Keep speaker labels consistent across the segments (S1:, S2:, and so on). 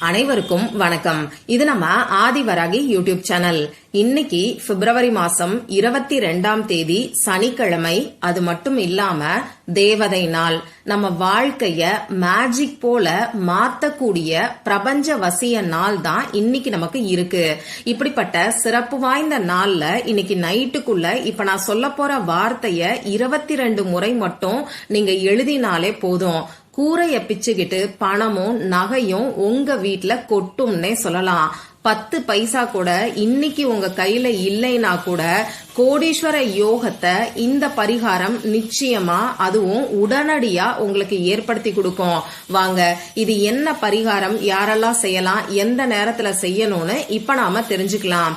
S1: அனைவருக்கும் வணக்கம். இது நம்ம ஆதிவராகி யூடியூப் சேனல். இன்னைக்கு பிப்ரவரி மாசம் இருபத்தி ரெண்டாம் தேதி சனிக்கிழமை. அது மட்டும் இல்லாம தேவதை நாள். நம்ம வாழ்க்கைய மேஜிக் போல மாத்தக்கூடிய பிரபஞ்ச வசிய நாள் தான் இன்னைக்கு நமக்கு இருக்கு. இப்படிப்பட்ட சிறப்பு வாய்ந்த நாள்ல இன்னைக்கு நைட்டுக்குள்ள இப்ப நான் சொல்ல போற வார்த்தைய இருபத்தி ரெண்டு முறை மட்டும் நீங்க எழுதினாலே போதும். கூரைய பிச்சுக்கிட்டு பணமும் நகையும் உங்க வீட்டுல கொட்டும்னே சொல்லலாம். பத்து பைசா கூட இன்னைக்கு உங்க கையில இல்லைனா கூட கோடீஸ்வர யோகத்தை இந்த பரிகாரம் நிச்சயமா அதுவும் உடனடியா உங்களுக்கு ஏற்படுத்தி கொடுக்கும். வாங்க இது என்ன பரிகாரம்? யாரெல்லாம் செய்யலாம்? எந்த நேரத்துல செய்யணும்னு இப்ப நாம தெரிஞ்சுக்கலாம்.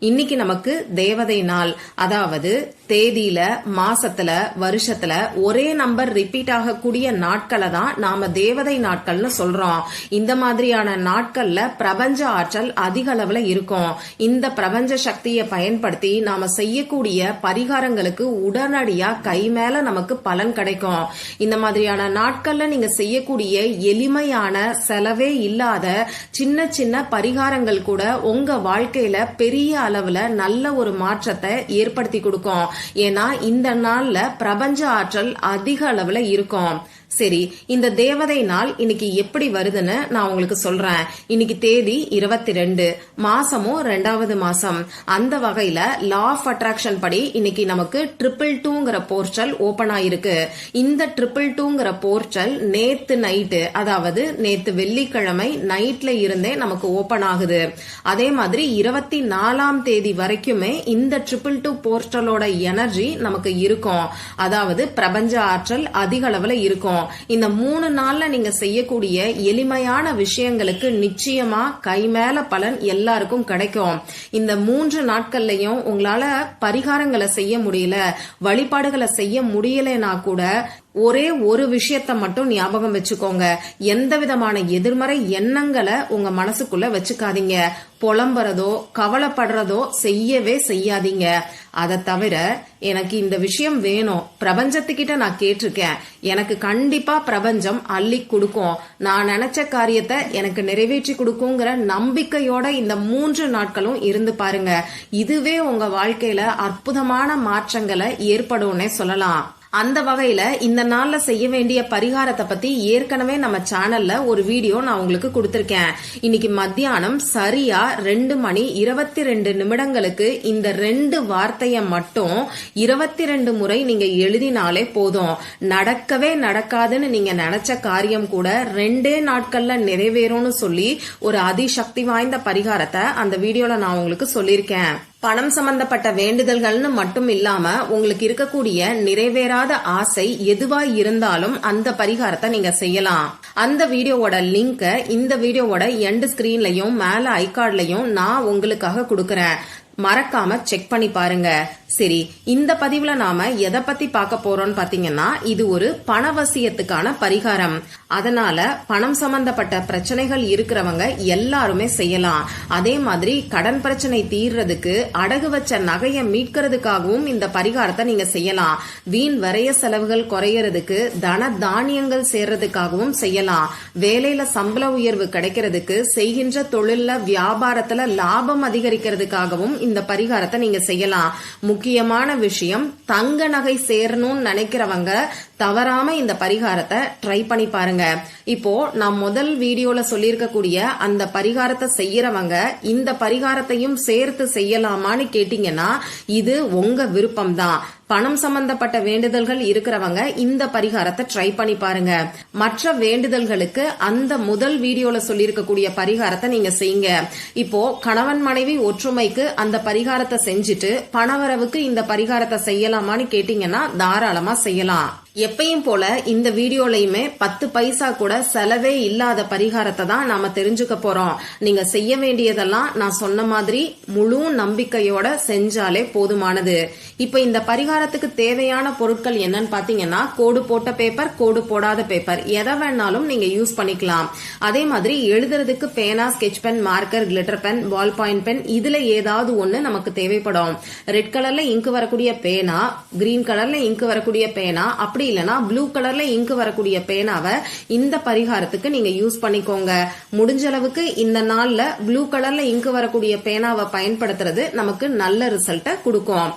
S1: இன்னைக்கு நமக்கு தேவதை நாள். அதாவது தேதியில மாசத்துல வருஷத்துல ஒரே நம்பர் ரிப்பீட் ஆகக்கூடிய நாட்களை தான் நாம தேவதை நாட்கள்னு சொல்றோம். இந்த மாதிரியான நாட்கள்ல பிரபஞ்ச ஆற்றல் அதிக அளவுல இருக்கும். இந்த பிரபஞ்ச சக்தியை பயன்படுத்தி நாம செய்யக்கூடிய பரிகாரங்களுக்கு உடனடியா கை மேல நமக்கு பலன் கிடைக்கும். இந்த மாதிரியான நாட்கள்ல நீங்க செய்யக்கூடிய எளிமையான செலவே இல்லாத சின்ன சின்ன பரிகாரங்கள் கூட உங்க வாழ்க்கையில பெரிய அளவுல நல்ல ஒரு மாற்றத்தை ஏற்படுத்தி கொடுக்கும். ஏன்னா இந்த நாள்ல பிரபஞ்ச ஆற்றல் அதிக அளவுல இருக்கும். சரி இந்த தேவதை நாள் இன்னைக்கு எப்படி வருதுன்னு நான் உங்களுக்கு சொல்றேன். இன்னைக்கு தேதி இருபத்தி ரெண்டு மாசமும் ரெண்டாவது மாசம். அந்த வகையில லா ஆஃப் அட்ராக்ஷன் படி இன்னைக்கு நமக்கு ட்ரிபிள் டூங்கிற போர்ச்சல் ஓபன் ஆயிருக்கு. இந்த ட்ரிபிள் டூங்கிற போர்ச்சல் நேத்து நைட்டு அதாவது நேத்து வெள்ளிக்கிழமை நைட்ல இருந்தே நமக்கு ஓபன் ஆகுது. அதே மாதிரி இருபத்தி நாலாம் தேதி வரைக்குமே இந்த ட்ரிபிள் டூ போர்ட்டலோட எனர்ஜி நமக்கு இருக்கும். அதாவது பிரபஞ்ச ஆற்றல் அதிக அளவுல இருக்கும். இந்த மூணு நாள்ல நீங்க செய்யக்கூடிய எளிமையான விஷயங்களுக்கு நிச்சயமா கை மேல பலன் எல்லாருக்கும் கிடைக்கும். இந்த மூன்று நாட்கள்லயும் உங்களால பரிகாரங்களை செய்ய முடியல வழிபாடுகளை செய்ய முடியலனா கூட ஒரே ஒரு விஷயத்த மட்டும் ஞாபகம் வச்சுக்கோங்க. எந்த விதமான எதிர்மறை எண்ணங்களை உங்க மனசுக்குள்ள வச்சுக்காதீங்க. புலம்புறதோ கவலைப்படுறதோ செய்யவே செய்யாதீங்க. அதை தவிர எனக்கு இந்த விஷயம் வேணும். பிரபஞ்சத்துக்கிட்ட நான் கேட்டிருக்கேன். எனக்கு கண்டிப்பா பிரபஞ்சம் அள்ளி கொடுக்கும். நான் நினைச்ச காரியத்தை எனக்கு நிறைவேற்றி கொடுக்குங்கிற நம்பிக்கையோட இந்த மூன்று நாட்களும் இருந்து பாருங்க. இதுவே உங்க வாழ்க்கையில அற்புதமான மாற்றங்களை ஏற்படும்னே சொல்லலாம். அந்த வகையில இந்த நாள்ல செய்ய வேண்டிய பரிகாரத்தை பத்தி ஏற்கனவே நம்ம சேனல்ல ஒரு வீடியோ நான் உங்களுக்கு கொடுத்திருக்கேன். இன்னைக்கு மத்தியானம் சரியா ரெண்டு மணி இருபத்தி ரெண்டு நிமிடங்களுக்கு இந்த ரெண்டு வார்த்தைய மட்டும் இருபத்தி ரெண்டு முறை நீங்க எழுதினாலே போதும். நடக்கவே நடக்காதுன்னு நீங்க நினைச்ச காரியம் கூட ரெண்டே நாட்கள்ல நிறைவேறும்னு சொல்லி ஒரு அதிசக்தி வாய்ந்த பரிகாரத்தை அந்த வீடியோல நான் உங்களுக்கு சொல்லியிருக்கேன். பணம் சம்பந்தப்பட்ட வேண்டுதல்கள்னு மட்டும் இல்லாம உங்களுக்கு இருக்கக்கூடிய நிறைவேறாத ஆசை எதுவா இருந்தாலும் அந்த பரிகாரத்தை நீங்க செய்யலாம். அந்த வீடியோவோட லிங்க இந்த வீடியோவோட எண்ட் ஸ்கிரீன்லயும் மேல ஐகார்ட்லயும் நான் உங்களுக்காக கொடுக்கறேன். மறக்காம செக் பண்ணி பாருங்க. சரி இந்த பதிவுல நாம எதை பத்தி பார்க்க போறோம்னு பாத்தீங்கன்னா இது ஒரு பணவசியத்துக்கான பரிகாரம். அதனால பணம் சம்பந்தப்பட்ட பிரச்சனைகள் இருக்கிறவங்க எல்லாருமே செய்யலாம். அதே மாதிரி கடன் பிரச்சனை தீர்றதுக்கு அடகு வச்ச நகையை மீட்கிறதுக்காகவும் இந்த பரிகாரத்தை நீங்க செய்யலாம். வீண் வரைய செலவுகள் குறையறதுக்கு தன தானியங்கள் சேர்றதுக்காகவும் செய்யலாம். வேலையில சம்பள உயர்வு கிடைக்கிறதுக்கு செய்கின்ற தொழில்ல வியாபாரத்துல லாபம் அதிகரிக்கிறதுக்காகவும் இந்த பரிகாரத்தை நீங்க செய்யலாம். முக்கியமான விஷயம் தங்க நகை சேரணும்னு நினைக்கிறவங்க தவறாம இந்த பரிகாரத்தை ட்ரை பண்ணி பாருங்க. இப்போ நான் முதல் வீடியோல சொல்லியிருக்கக்கூடிய அந்த பரிகாரத்தை செய்யறவங்க இந்த பரிகாரத்தையும் சேர்த்து செய்யலாமான்னு கேட்டீங்கன்னா இது உங்க விருப்பம் தான் பணம் சம்பந்தப்பட்ட வேண்டுதல்கள் இருக்கிறவங்க இந்த பரிகாரத்தை ட்ரை பண்ணி பாருங்க. மற்ற வேண்டுதல்களுக்கு அந்த முதல் வீடியோல சொல்லியிருக்கக்கூடிய பரிகாரத்தை நீங்க செய்யுங்க. இப்போ கணவன் மனைவி ஒற்றுமைக்கு அந்த பரிகாரத்தை செஞ்சுட்டு பணவரவுக்கு இந்த பரிகாரத்தை செய்யலாமான்னு கேட்டீங்கன்னா தாராளமா செய்யலாம். எப்பயும் போல இந்த வீடியோலயுமே பத்து பைசா கூட செலவே இல்லாத பரிகாரத்தை தான் நாம தெரிஞ்சுக்க போறோம். நீங்க செய்ய வேண்டியதெல்லாம் நான் சொன்ன மாதிரி முழு நம்பிக்கையோட செஞ்சாலே போதுமானது. இப்ப இந்த பரிகாரத்துக்கு தேவையான பொருட்கள் என்னன்னு பாத்தீங்கன்னா கோடு போட்ட பேப்பர் கோடு போடாத பேப்பர் எதை வேணாலும் நீங்க யூஸ் பண்ணிக்கலாம். அதே மாதிரி எழுதுறதுக்கு பேனா sketch pen marker glitter pen ball point pen இதுல ஏதாவது ஒண்ணு நமக்கு தேவைப்படும். ரெட் கலர்ல இங்கு வரக்கூடிய பேனா கிரீன் கலர்ல இங்கு வரக்கூடிய பேனா அப்படி இல்லனா ப்ளூ கலர்ல இங்கு வரக்கூடிய பேனாவை இந்த பரிகாரத்துக்கு நீங்க யூஸ் பண்ணிக்கோங்க. முடிஞ்ச அளவுக்கு இந்த நாள்ல ப்ளூ கலர்ல இங்கு வரக்கூடிய பேனாவை பயன்படுத்துறது நமக்கு நல்ல ரிசல்ட்டை கொடுக்கும்.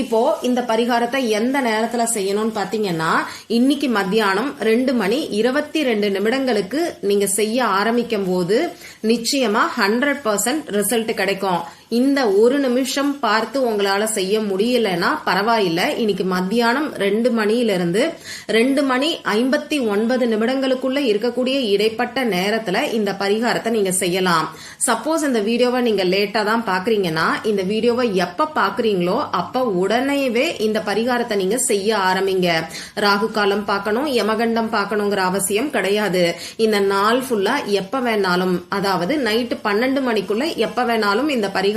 S1: இப்போ இந்த பரிகாரத்தை எந்த நேரத்துல செய்யணும்னு பாத்தீங்கன்னா இன்னைக்கு மத்தியானம் ரெண்டு மணி இருபத்தி ரெண்டு நிமிடங்களுக்கு நீங்க செய்ய ஆரம்பிக்கும் போது நிச்சயமா ஹண்ட்ரட் பர்சன்ட் ரிசல்ட் கிடைக்கும். இந்த ஒரு நிமிஷம் பார்த்து உங்களால செய்ய முடியலன்னா பரவாயில்ல. இன்னைக்கு மத்தியானம் ரெண்டு மணியிலிருந்து ரெண்டு மணி ஐம்பத்தி ஒன்பது நிமிடங்களுக்குள்ள இருக்கக்கூடிய இடைப்பட்ட நேரத்துல இந்த பரிகாரத்தை நீங்க செய்யலாம். சப்போஸ் இந்த வீடியோவை நீங்க லேட்டா தான் பாக்குறீங்கன்னா இந்த வீடியோவை எப்ப பாக்குறீங்களோ அப்ப உடனேவே இந்த பரிகாரத்தை நீங்க செய்ய ஆரம்பிங்க. ராகு காலம் பார்க்கணும் யமகண்டம் பார்க்கணுங்கிற அவசியம் கிடையாது. இந்த நாள் ஃபுல்லா எப்ப வேணாலும் அதாவது நைட்டு பன்னெண்டு மணிக்குள்ள எப்ப வேணாலும் இந்த பரிகாரம்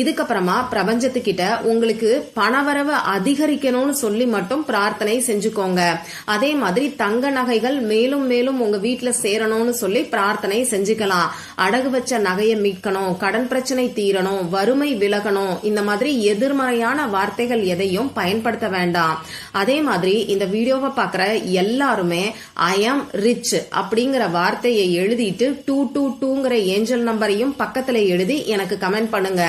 S1: இதுக்கப்புறமா பிரபஞ்சத்துக்கிட்ட உங்களுக்கு பணவரவு அதிகரிக்கணும்னு சொல்லி மட்டும் பிரார்த்தனை செஞ்சுக்கோங்க. அதே மாதிரி தங்க நகைகள் மேலும் மேலும் உங்க வீட்டுல சேரணும்னு சொல்லி பிரார்த்தனை செஞ்சுக்கலாம். அடகு வச்ச நகையை மீட்கணும் கடன் பிரச்சனை தீரணும் வறுமை விலகணும் இந்த மாதிரி எதிர்மறையான வார்த்தைகள் எதையும் பயன்படுத்த வேண்டாம். அதே மாதிரி இந்த வீடியோவை பாக்குற எல்லாருமே ஐ ஆம் ரிச் அப்படிங்கிற வார்த்தையை எழுதிட்டு டூ டூ டூங்கிற ஏஞ்சல் நம்பரையும் பக்கத்துல எழுதி எனக்கு கமெண்ட் பண்ணுங்க.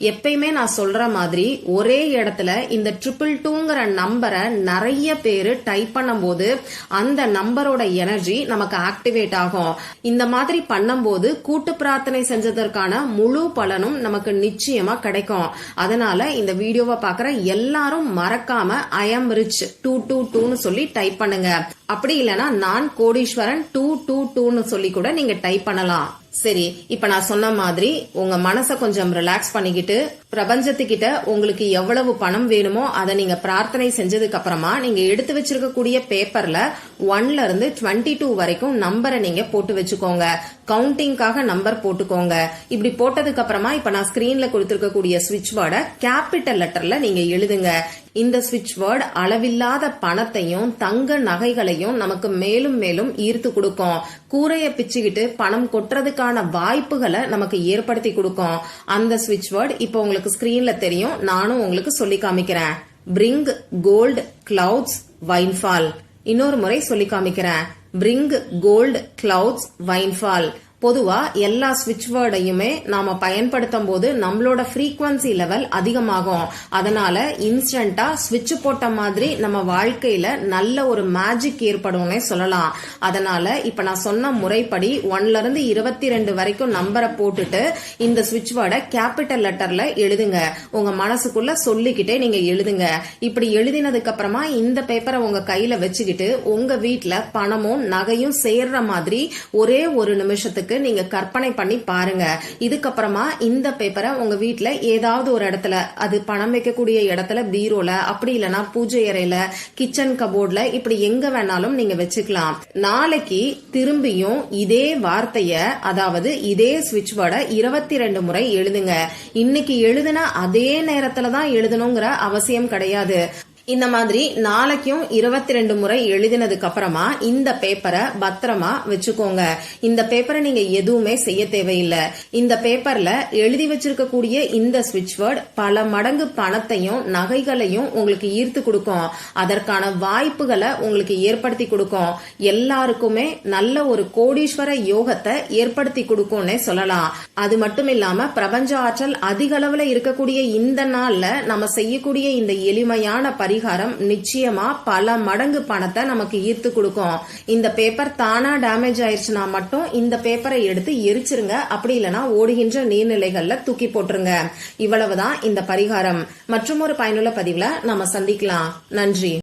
S1: எப்பயுமே நான் சொல்ற மாதிரி ஒரே இடத்துல இந்த ட்ரிபிள் டூங்கிற நம்பரை நிறைய பேர் டைப் பண்ணும்போது அந்த நம்பரோட எனர்ஜி நமக்கு ஆக்டிவேட் ஆகும். இந்த மாதிரி பண்ணும்போது கூட்டு பிரார்த்தனை செஞ்சதற்கான முழு பலனும் நமக்கு நிச்சயமா கிடைக்கும். அதனால இந்த வீடியோவை பாக்குற எல்லாரும் மறக்காம I am rich two two டூன்னு சொல்லி டைப் பண்ணுங்க. அப்படி இல்லைன்னா நான் கோடீஸ்வரன் டூ டூ டூன்னு சொல்லி கூட நீங்க டைப் பண்ணலாம். சரி இப்ப நான் சொன்ன மாதிரி உங்க மனசை கொஞ்சம் ரிலாக்ஸ் பண்ணிக்கிட்டு பிரபஞ்சத்துக்கிட்ட உங்களுக்கு எவ்வளவு பணம் வேணுமோ அதை நீங்க பிரார்த்தனை செஞ்சதுக்கு அப்புறமா நீங்க எடுத்து வச்சிருக்கக்கூடிய பேப்பர்ல ஒன்ல இருந்து டுவெண்ட்டி டூ வரைக்கும் நம்பரை நீங்க போட்டு வச்சுக்கோங்க. கவுண்டிங்காக நம்பர் போட்டுக்கோங்க. இப்படி போட்டதுக்கு அப்புறமா இப்ப நான் ஸ்கிரீன்ல கொடுத்திருக்கக்கூடிய சுவிட்ச் வேர்டை கேபிட்டல் லெட்டர்ல நீங்க எழுதுங்க. இந்த சுவிட்ச் வேர்டு அளவில்லாத பணத்தையும் தங்க நகைகளையும் நமக்கு மேலும் மேலும் ஈர்த்து கொடுக்கும். கூரைய பிச்சுக்கிட்டு பணம் கொட்டுறதுக்கான வாய்ப்புகளை நமக்கு ஏற்படுத்தி கொடுக்கும். அந்த சுவிட்ச் வேர்டு இப்போ உங்களுக்கு ஸ்கிரீன்ல தெரியும். நானும் உங்களுக்கு சொல்லி காமிக்கிறேன். பிரிங் கோல்ட் கிளவுட்ஸ் வைன்ஃபால் இன்னொரு முறை சொல்லி காமிக்கிறேன். பிரிங் கோல்ட் கிளவுட்ஸ் வைன்ஃபால் பொதுவா எல்லா ஸ்விட்ச் வேர்டையுமே நாம பயன்படுத்தும் போது நம்மளோட ஃப்ரீக்வன்சி லெவல் அதிகமாகும். அதனால இன்ஸ்டன்டா ஸ்விட்ச் போட்ட மாதிரி நம்ம வாழ்க்கையில நல்ல ஒரு மேஜிக் ஏற்படும்னே சொல்லலாம். அதனால இப்ப நான் சொன்ன முறைப்படி ஒன்ல இருந்து இருபத்தி ரெண்டு வரைக்கும் நம்பரை போட்டுட்டு இந்த ஸ்விட்ச் வேர்டை கேபிட்டல் லெட்டர்ல எழுதுங்க. உங்க மனசுக்குள்ள சொல்லிக்கிட்டே நீங்க எழுதுங்க. இப்படி எழுதினதுக்கு அப்புறமா இந்த பேப்பரை உங்க கையில வச்சுக்கிட்டு உங்க வீட்டில் பணமும் நகையும் சேர்ற மாதிரி ஒரே ஒரு நிமிஷத்துக்கு நீங்க கற்பனை பண்ணி பாருங்க. இதுக்கப்புறமா இந்த பேப்பரை உங்க வீட்டுல ஏதாவது ஒரு இடத்துல அது பணம் வைக்கக்கூடிய இடத்துல பீரோல அப்படி இல்லைன்னா பூஜை அறையில கிச்சன் கபோர்ட்ல இப்படி எங்க வேணாலும் நீங்க வச்சுக்கலாம். நாளைக்கு திரும்பியும் இதே வார்த்தைய அதாவது இதே சுவிட்ச் வேர்டை இருபத்தி ரெண்டு முறை எழுதுங்க. இன்னைக்கு எழுதுன அதே நேரத்துல தான் எழுதணுங்கிற அவசியம் கிடையாது. இந்த மாதிரி நாளைக்கும் இருபத்தி ரெண்டு முறை எழுதினதுக்கு அப்புறமா இந்த பேப்பரை பத்திரமா வச்சுக்கோங்க. இந்த பேப்பரை நீங்க எதுவுமே செய்ய தேவையில்லை. இந்த பேப்பர்ல எழுதி வச்சிருக்கக்கூடிய இந்த சுவிட்ச் வேர்ட் பல மடங்கு பணத்தையும் நகைகளையும் உங்களுக்கு ஈர்த்து கொடுக்கும். அதற்கான வாய்ப்புகளை உங்களுக்கு ஏற்படுத்தி கொடுக்கும். எல்லாருக்குமே நல்ல ஒரு கோடீஸ்வர யோகத்தை ஏற்படுத்தி கொடுக்கும்னே சொல்லலாம். அது மட்டும் இல்லாம பிரபஞ்ச ஆற்றல் அதிக அளவுல இருக்கக்கூடிய இந்த நாள்ல நம்ம செய்யக்கூடிய இந்த எளிமையான பரிகாரம் நிச்சயமா பல மடங்கு பணத்தை நமக்கு ஈர்த்து கொடுக்கும். இந்த பேப்பர் தானா டேமேஜ் ஆயிடுச்சுன்னா மட்டும் இந்த பேப்பரை எடுத்து எரிச்சிருங்க. அப்படி இல்லைன்னா ஓடுகின்ற நீர்நிலைகள்ல தூக்கி போட்டுருங்க. இவ்வளவுதான் இந்த பரிகாரம். மற்றும் ஒரு பயனுள்ள பதிவுல நம்ம சந்திக்கலாம். நன்றி.